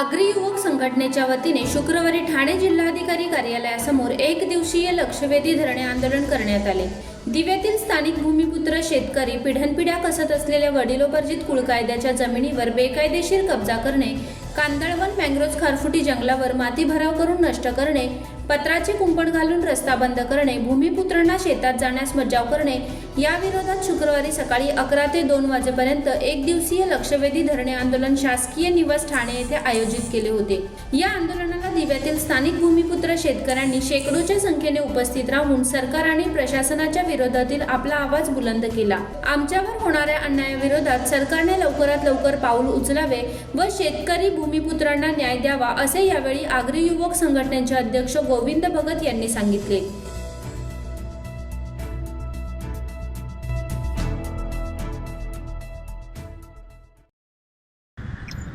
आग्री युवक संघटनेच्या वतीने शुक्रवारी ठाणे जिल्हाधिकारी कार्यालयासमोर एक दिवसीय लक्षवेधी धरणे आंदोलन करण्यात आले. दिव्यातील स्थानिक भूमिपुत्र शेतकरी पिढ्यानपिढ्या कसत असलेल्या वडिलोपार्जित कुळकायद्याच्या जमिनीवर बेकायदेशीर कब्जा करणे कांदळवन मँग्रोज खारफुटी जंगलावर माती भराव करून नष्ट करणे पत्राचे कुंपण घालून रस्ता बंद करणे भूमिपुत्रांना शेतात जाण्यास मज्जाव करणे या विरोधात शुक्रवारी सकाळी अकरा ते दोन वाजेपर्यंत एक दिवसीय लक्षवेधी धरणे आंदोलन शासकीय निवास ठाणे येथे आयोजित केले होते. या आंदोलनाला जिल्ह्यातील स्थानिक भूमिपुत्र शेतकऱ्यांनी शेकडोच्या संख्येने उपस्थित राहून सरकार आणि प्रशासनाच्या विरोधातील आपला आवाज बुलंद केला. आमच्यावर होणाऱ्या अन्यायाविरोधात सरकारने लवकरात लवकर पाऊल उचलावे व शेतकरी भूमिपुत्रांना न्याय द्यावा असे यावेळी आग्री युवक संघटनेचे अध्यक्ष गोविंद भगत यांनी सांगितले.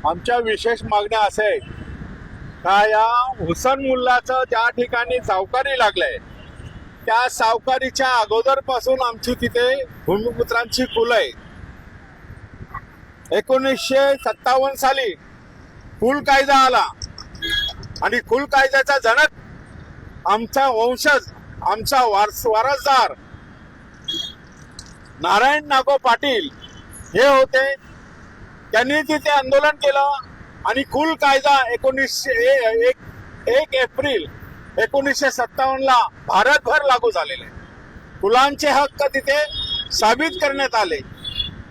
आमच्या विशेष मागण्या असे आहे का या हुसन मुल्लाचं ज्या ठिकाणी सावकारी लागलंय. त्या सावकारीच्या अगोदरपासून आमची तिथे भूमिपुत्रांची कुल आहे एकोणीसशे सत्तावन्न साली कुल कायदा आला. आणि कुल कायद्याचा जनक आमचा वंशज आमचा वारस वारसदार नारायण नागो पाटील हे होते. त्यांनी तिथे आंदोलन केलं. आणि कुल कायदा एकोणीसशे ए- एक एक एप्रिल एकोणीसशे सत्तावन्नला भारतभर लागू झालेले. कुलांचे हक्क तिथे साबित करण्यात आले.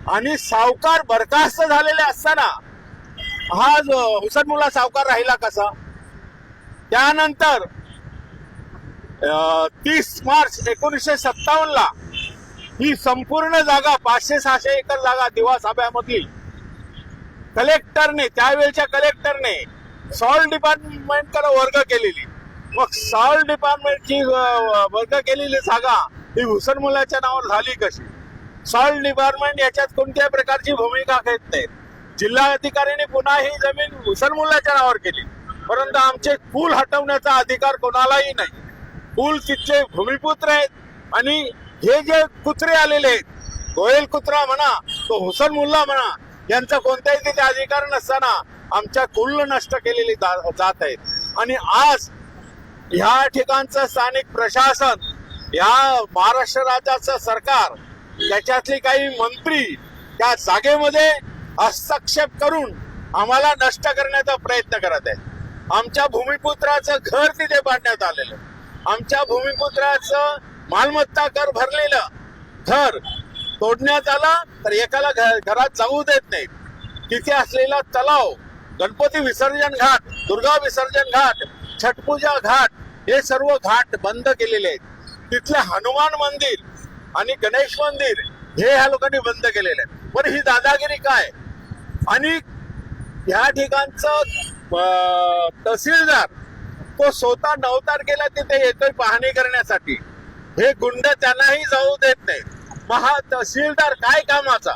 आणि सावकार बरखास्त झालेले असताना हा जो हुसन मुला सावकार राहिला कसा? त्यानंतर तीस मार्च एकोणीसशे सत्तावन्नला ही संपूर्ण जागा पाचशे सहाशे एकर जागा दिवा साब्यामधली कलेक्टरने त्यावेळच्या कलेक्टरने सॉल्ट डिपार्टमेंटकडे वर्ग केलेली. मग सॉल्ट डिपार्टमेंटची वर्ग केलेली जागा ही हुसन मुलाच्या नावावर झाली कशी? सॉल्ट डिपार्टमेंट याच्यात कोणत्याही प्रकारची भूमिका घेत नाही जिल्हा अधिकाऱ्यांनी पुन्हा ही जमीन हुसन मुलाच्या नावावर केली. परंतु आमचे पूल हटवण्याचा अधिकार कोणालाही नाही. पूल तिथचे भूमिपुत्र आहेत आणि हे जे कुत्रे आलेले आहेत गोयल कुत्रा म्हणा तो हुसन मुल्ला म्हणा यांचा कोणताही तिथे अधिकार नसताना आमच्या कुल नष्ट केलेली जा- जात आहेत. आणि आज ह्या ठिकाणचं स्थानिक प्रशासन या महाराष्ट्र राज्याचं सरकार त्याच्यातली काही मंत्री त्या जागेमध्ये हस्तक्षेप करून आम्हाला नष्ट करण्याचा प्रयत्न करत आहे आमच्या भूमिपुत्राचं घर तिथे बांधण्यात आलेलं आमच्या भूमिपुत्राचं मालमत्ता कर भरलेलं घर तोडण्यात आला तर एकाला घ- घरात जाऊ देत नाही तिथे असलेला तलाव गणपती विसर्जन घाट दुर्गा विसर्जन घाट छटपूजा घाट हे सर्व घाट बंद केलेले आहेत. तिथले हनुमान मंदिर आणि गणेश मंदिर हे ह्या लोकांनी बंद केलेले आहे पण ही दादागिरी काय? आणि ह्या ठिकाणचं तहसीलदार तो स्वतः नऊ तारखेला तिथे येतोय पाहणी करण्यासाठी. हे गुंड त्यांनाही जाऊ देत नाही मग हा तहसीलदार काय कामाचा?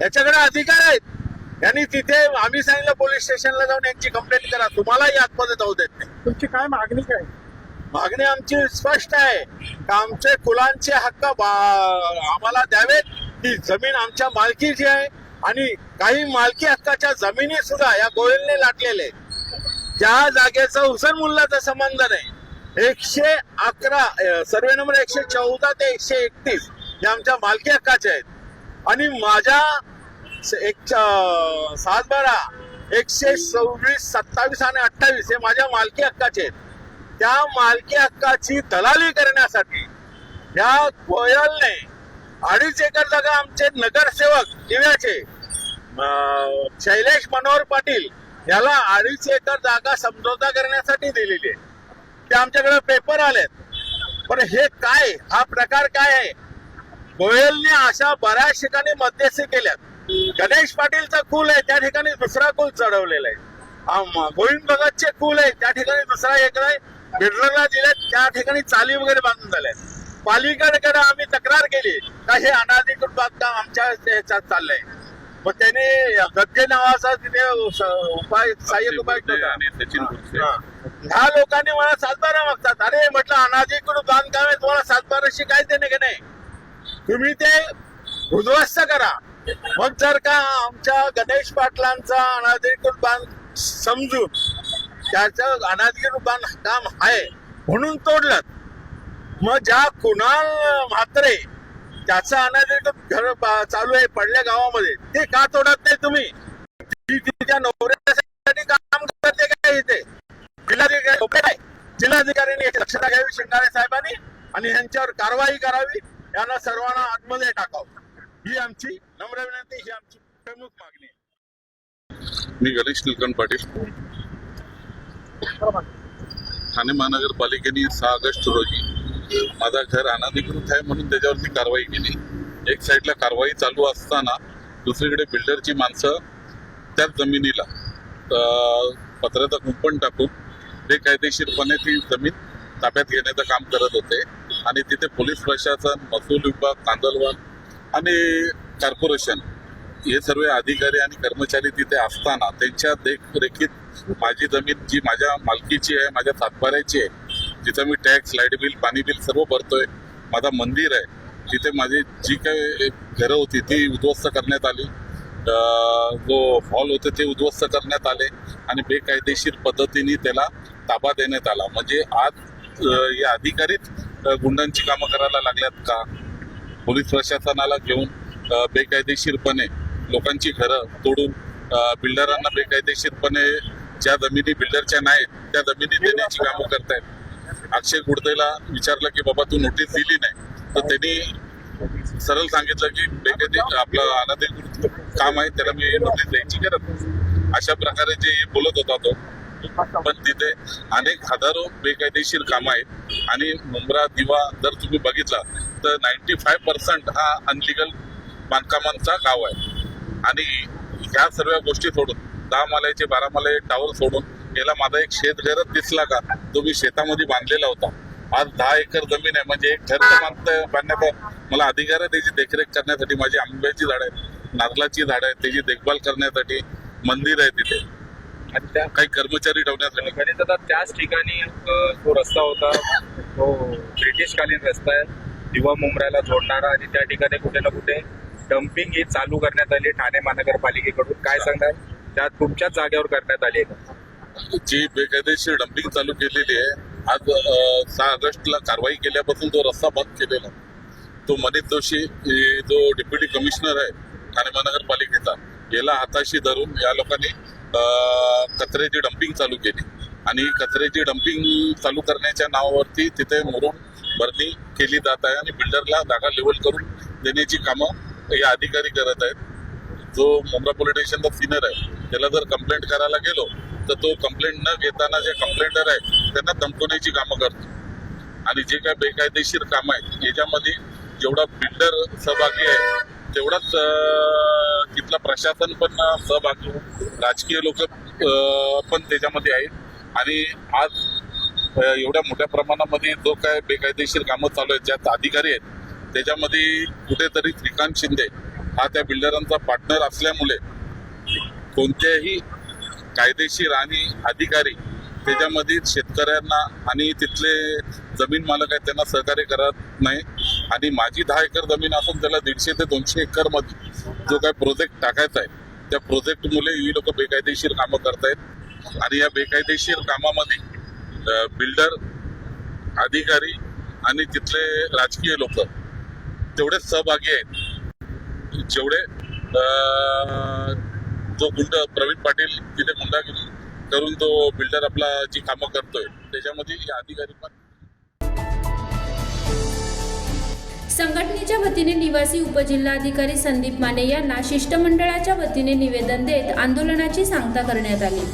याच्याकडे अधिकार आहेत. यांनी तिथे आम्ही सांगितलं पोलीस स्टेशनला जाऊन यांची कंप्लेंट करा. तुम्हालाही आतमध्ये जाऊ देत नाही. तुमची काय मागणी काय? मागणी आमची स्पष्ट आहे. का आमचे कुलांचे हक्क बा- आम्हाला द्यावेत. ही जमीन आमच्या मालकीची आहे. आणि काही मालकी हक्काच्या जमिनी सुद्धा या गोयलने लाटलेले. त्या जागेचा हुसन मुल्लाचा संबंध नाही. एकशे अकरा सर्वे नंबर एकशे चौदा ते एकशे एकतीस या आमच्या मालकी हक्काचे आहेत. आणि माझ्या एक सात बारा एकशे सव्वीस सत्तावीस आणि अठ्ठावीस हे माझ्या मालकी हक्काचे आहेत. त्या मालकी हक्काची दलाली करण्यासाठी या गोयलने अडीच एकर जागा आमचे नगरसेवक दिव्याचे अं, शैलेश मनोहर पाटील याला अडीच एकर जागा समझोता करण्यासाठी दिलेली आहे. ते आमच्याकडे पेपर आलेत. पण हे काय? हा प्रकार काय आहे? गोयलने अशा बऱ्याच ठिकाणी मध्यस्थी केल्यात. गणेश पाटीलचा कुल आहे त्या ठिकाणी दुसरा कुल चढवलेला आहे. गोविंद भगतचे कुल आहे त्या ठिकाणी दुसरा एक आहे. बिल्डरला दिले त्या ठिकाणी चाली वगैरे बांधून झाल्या पालिकेकडे आम्ही तक्रार केली का हे अनाधिकृत बांधकाम आमच्या ह्याच्यात चाललंय. मग त्याने गद्दे नावाचा तिथे उपाय सहाय्यक उपाय होता आणि सचिन भुसे. हा. ह्या लोकांनी मला सातबारा मागतात. अरे म्हटलं अनाधिकृत बांधकाम आहे तुम्हाला सातबाराशी काय देणे की नाही? तुम्ही ते उद्ध्वस्त करा. मग जर का आमच्या गणेश पाटलांचा अनाधिकृत बांध समजून त्याचं अनाधिकृत बांधकाम आहे म्हणून तोडलं. मग ज्या कुणाल म्हात्रे त्याचा अनाधिकृत घर चालू आहे पडल्या गावामध्ये. ते का तोडत नाही तुम्ही? तिच्या नवऱ्यासाठी काम करते काय इथे? जिल्हाधिकारी जिल्हाधिकाऱ्यांनी याची दक्षता घ्यावी शिंगारे साहेबांनी आणि यांच्यावर कारवाई करावी यांना सर्वांना आतमध्ये टाकावं. ही आमची नम्र विनंती ही आमची प्रमुख मागणी आहे. मी गणेश निलकंठ पाटील. ठाणे महानगरपालिकेने सहा ऑगस्ट रोजी माझा घर अनधिकृत आहे म्हणून त्याच्यावरती कारवाई केली. एक साईडला कारवाई चालू असताना दुसरीकडे बिल्डरची माणसं त्याच जमिनीला पत्र्याचं कुंपण टाकून बेकायदेशीरपणे ती जमीन ताब्यात घेण्याचं काम करत होते. आणि तिथे पोलीस प्रशासन महसूल विभाग कांदलवान आणि कॉर्पोरेशन हे सर्व अधिकारी आणि कर्मचारी तिथे असताना त्यांच्या देखरेखीत माझी जमीन जी माझ्या मालकीची आहे माझ्या सातबाऱ्याची आहे जिथं मी टॅक्स लाइट बिल पाणी बिल सर्व भरतोय. माझा मंदिर आहे. तिथे माझी जी काही घरं होती ती उद्ध्वस्त करण्यात आली. जो हॉल होते ते उद्ध्वस्त करण्यात आले आणि बेकायदेशीर पद्धतीने त्याला ताबा देण्यात आला. म्हणजे आज या अधिकारीच गुंडांची कामं करायला लागल्यात का? पोलीस प्रशासनाला घेऊन बेकायदेशीरपणे लोकांची घरं तोडून बिल्डरांना बेकायदेशीरपणे ज्या जमिनी बिल्डरच्या नाहीत त्या जमिनी देण्याची कामं करतायत. अक्षय गुडदेला विचारलं की बाबा तू नोटीस दिली नाही. तर त्यांनी सरळ सांगितलं की बेकायदे आपलं अनधिकृत काम आहे त्याला मी नोटीस द्यायची गरज नाही. अशा प्रकारे जे बोलत होता तो. पण तिथे अनेक हजारो बेकायदेशीर कामं आहेत. आणि मुंब्रा दिवा जर तुम्ही बघितला तर नाईन्टी फाय पर्सेंट हा अनलिगल बांधकामांचा गाव आहे. आणि ह्या सर्व गोष्टी सोडून दहा मालाचे बारा माले टावर सोडून याला माझा एक शेत घरच दिसला का? तो मी शेतामध्ये बांधलेला होता. आज दहा एकर जमीन आहे. म्हणजे एक घर तर बांधता बांधण्याचा मला अधिकार आहे. त्याची देखरेख करण्यासाठी माझी आंब्याची झाडं आहेत नारळाची झाडं आहेत त्याची देखभाल करण्यासाठी मंदिर आहे तिथे. आणि त्या काही कर्मचारी ठेवण्यासाठी. गणेश दादा त्याच ठिकाणी जो रस्ता होता तो ब्रिटिशकालीन रस्ता आहे. दिवा मुंब्र्याला जोडणारा आणि त्या ठिकाणी कुठे ना कुठे डम्पिंग ही चालू करण्यात आली ठाणे महानगरपालिकेकडून. काय सांगणार त्या तुमच्याच जागेवर करण्यात आली आहे? जी बेकायदेशीर डम्पिंग चालू केलेली आहे आज सहा ऑगस्टला कारवाई केल्यापासून तो रस्ता बंद केलेला. तो मनीष जोशी जो डेप्युटी कमिशनर आहे ठाणे महानगरपालिकेचा याला हाताशी धरून या लोकांनी कचऱ्याची डम्पिंग चालू केली. आणि कचऱ्याची डम्पिंग चालू करण्याच्या नावावरती तिथे मुरुम भरणी केली जात आहे आणि बिल्डरला जागा लेवल करून देण्याची कामं हे अधिकारी करत आहेत. जो मुंब्रा पोलीस स्टेशनचा सिनियर आहे त्याला जर कंप्लेंट करायला गेलो तर तो कंप्लेंट न घेताना जे कंप्लेंटर आहे त्यांना धमकवण्याची कामं करतो. आणि जे काय बेकायदेशीर कामं आहेत याच्यामध्ये जेवढा बिल्डर सहभागी आहे तेवढाच तिथलं तिथला प्रशासन पण सहभागी राजकीय लोक पण त्याच्यामध्ये आहेत. आणि आज एवढ्या मोठ्या प्रमाणामध्ये जो काय बेकायदेशीर कामं चालू आहेत ज्यात अधिकारी आहेत त्याच्यामध्ये कुठेतरी श्रीकांत शिंदे हा त्या बिल्डरांचा पार्टनर असल्यामुळे कोणत्याही कायदेशीर आणि अधिकारी त्याच्यामध्ये शेतकऱ्यांना आणि तिथले जमीन मालक आहेत त्यांना सहकार्य करत नाही. आणि माझी दहा एकर जमीन असून त्याला दीडशे ते दोनशे एकरमध्ये जो काय प्रोजेक्ट टाकायचा आहे त्या प्रोजेक्ट मुले ही लोक बेकायदेशीर कामं करतायत. आणि या बेकायदेशीर कामामध्ये बिल्डर अधिकारी आणि तिथले राजकीय लोक तेवढेच सहभागी आहेत. जेवढे जो गुंड प्रवीण पाटील तिथे गुंडागिरी करून तो बिल्डर आपला जी कामं करतोय त्याच्यामध्ये अधिकारी पण संघटनेच्या वतीने निवासी उपजिल्हाधिकारी संदीप माने यांना शिष्टमंडळाच्या वतीने निवेदन देत आंदोलनाची सांगता करण्यात आली.